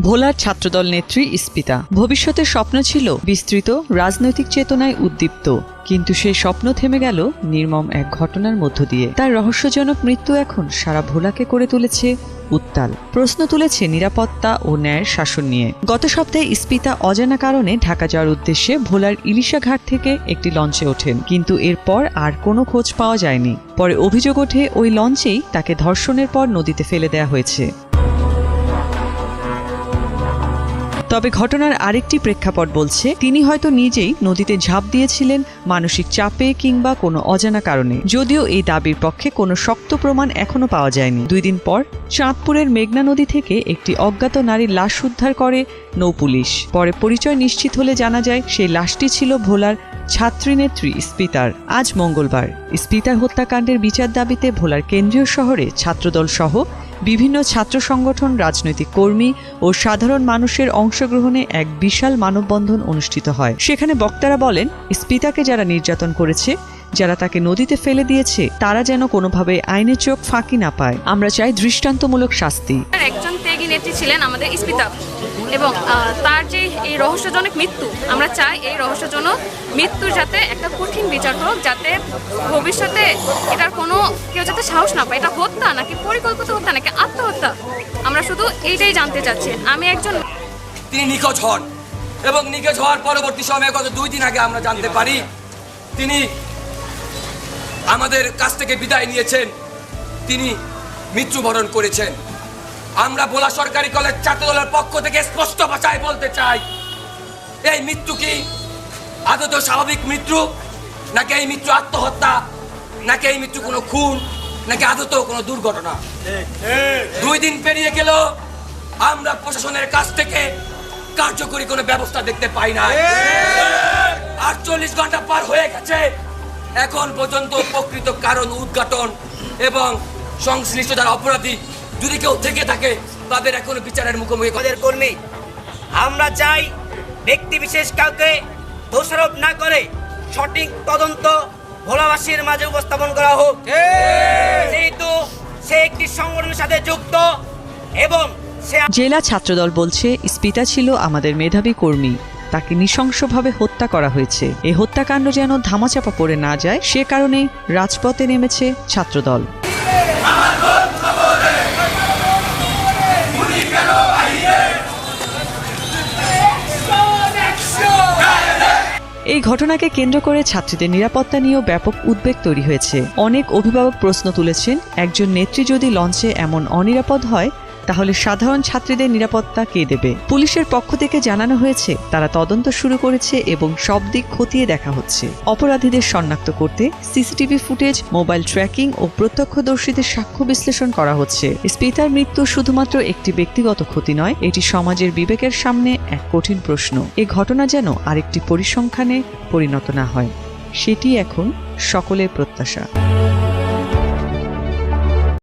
ভোলার ছাত্রদল নেত্রী ইস্পিতা। ভবিষ্যতের স্বপ্ন ছিল বিস্তৃত, রাজনৈতিক চেতনায় উদ্দীপ্ত। কিন্তু সেই স্বপ্ন থেমে গেল নির্মম এক ঘটনার মধ্য দিয়ে। তার রহস্যজনক মৃত্যু এখন সারা ভোলাকে করে তুলেছে উত্তাল। প্রশ্ন তুলেছে নিরাপত্তা ও ন্যায়ের শাসন নিয়ে। গত সপ্তাহে ইস্পিতা অজানা কারণে ঢাকা যাওয়ার উদ্দেশ্যে ভোলার ইলিশা ঘাট থেকে একটি লঞ্চে ওঠেন। কিন্তু এরপর আর কোনো খোঁজ পাওয়া যায়নি। পরে অভিযোগ ওঠে ওই লঞ্চেই তাকে ধর্ষণের পর নদীতে ফেলে দেওয়া হয়েছে। তবে ঘটনার আরেকটি প্রেক্ষাপট বলছে, তিনি হয়তো নিজেই নদীতে ঝাঁপ দিয়েছিলেন, মানসিক চাপে কিংবা কোনো অজানা কারণে। যদিও এই দাবির পক্ষে কোনো শক্ত প্রমাণ এখনও পাওয়া যায়নি। দুই দিন পর চাঁদপুরের মেঘনা নদী থেকে একটি অজ্ঞাত নারীর লাশ উদ্ধার করে নৌপুলিশ পরে পরিচয় নিশ্চিত হলে জানা যায়, সেই লাশটি ছিল ভোলার ছাত্রীনেত্রী স্পিতার। আজ মঙ্গলবার। স্পিতার হত্যাকাণ্ডের বিচার দাবিতে ভোলার কেন্দ্রীয় শহরে ছাত্রদল সহ বিভিন্ন ছাত্র সংগঠন, রাজনৈতিক কর্মী ও সাধারণ মানুষের অংশগ্রহণে এক বিশাল মানববন্ধন অনুষ্ঠিত হয়। সেখানে বক্তারা বলেন, স্পিতাকে যারা নির্যাতন করেছে, যারা তাকে নদীতে ফেলে দিয়েছে, তারা যেন কোনোভাবে আইনের চোখ ফাঁকি না পায়। আমরা চাই দৃষ্টান্তমূলক শাস্তি। একজন ছিলেন আমাদের ইস্পিতা। এবং তার যে এই রহস্যজনক মৃত্যু, আমরা চাই এই রহস্যজনক মৃত্যুর যাতে একটা কঠিন বিচার হোক, যাতে ভবিষ্যতে এটার কোনো কেউ যাতে সাহস না পায়। এটা হত্যা নাকি পরিকল্পিত হত্যা নাকি আত্মহত্যা? আমরা শুধু এইটাই জানতে চাচ্ছি। আমি একজন তিনি নিখোঁজ হন এবং নিখোঁজ হওয়ার পরবর্তী সময়ে গত দুই দিন আগে আমরা জানতে পারি, তিনি আমাদের কাছ থেকে বিদায় নিয়েছেন, তিনি মৃত্যুবরণ করেছেন। আমরা ভোলা সরকারি কলেজ ছাত্রদলের পক্ষ থেকে স্পষ্ট ভাষায় বলতে চাই, এই মৃত্যু কি আদত স্বাভাবিক মৃত্যু? নাকি এই মৃত্যু আত্মহত্যা? নাকি এই মৃত্যু কোনো খুন? নাকি আদত কোনো দুর্ঘটনা? দুই দিন পেরিয়ে গেল, আমরা প্রশাসনের কাছ থেকে কার্যকরী কোনো ব্যবস্থা দেখতে পাই না আটচল্লিশ ঘণ্টা পার হয়ে গেছে, এখন পর্যন্ত প্রকৃত কারণ উদ্ঘাটন এবং সংশ্লিষ্ট যারা অপরাধী যদি কেউ থেকে থাকে তাদের এখনও বিচারের মুখোমুখি আমাদের কর্মী আমরা চাই ব্যক্তি বিশেষ কাউকে দোষারোপ না করে সঠিক তদন্ত ভোলাবাসীর মাঝে উপস্থাপন করা হোক। যেহেতু সে একটি সংগঠনের সাথে যুক্ত এবং সে জেলা ছাত্রদল বলছে স্পিতা ছিল আমাদের মেধাবী কর্মী। তাকে নৃশংসভাবে হত্যা করা হয়েছে। এই হত্যাকাণ্ড যেন ধামাচাপা পড়ে না যায় সে কারণেই রাজপথে নেমেছে ছাত্রদল। এই ঘটনাকে কেন্দ্র করে ছাত্রীদের নিরাপত্তা নিয়েও ব্যাপক উদ্বেগ তৈরি হয়েছে। অনেক অভিভাবক প্রশ্ন তুলেছেন, একজন নেত্রী যদি লঞ্চে এমন অনিরাপদ হয় তাহলে সাধারণ ছাত্রীদের নিরাপত্তা কে দেবে? পুলিশের পক্ষ থেকে জানানো হয়েছে, তারা তদন্ত শুরু করেছে এবং সব দিক খতিয়ে দেখা হচ্ছে। অপরাধীদের শনাক্ত করতে সিসিটিভি ফুটেজ, মোবাইল ট্র্যাকিং ও প্রত্যক্ষদর্শীদের সাক্ষ্য বিশ্লেষণ করা হচ্ছে। স্পিতার মৃত্যু শুধুমাত্র একটি ব্যক্তিগত ক্ষতি নয়, এটি সমাজের বিবেকের সামনে এক কঠিন প্রশ্ন। এ ঘটনা যেন আরেকটি পরিসংখ্যানে পরিণত না হয়। সেটি এখন সকলের প্রত্যাশা।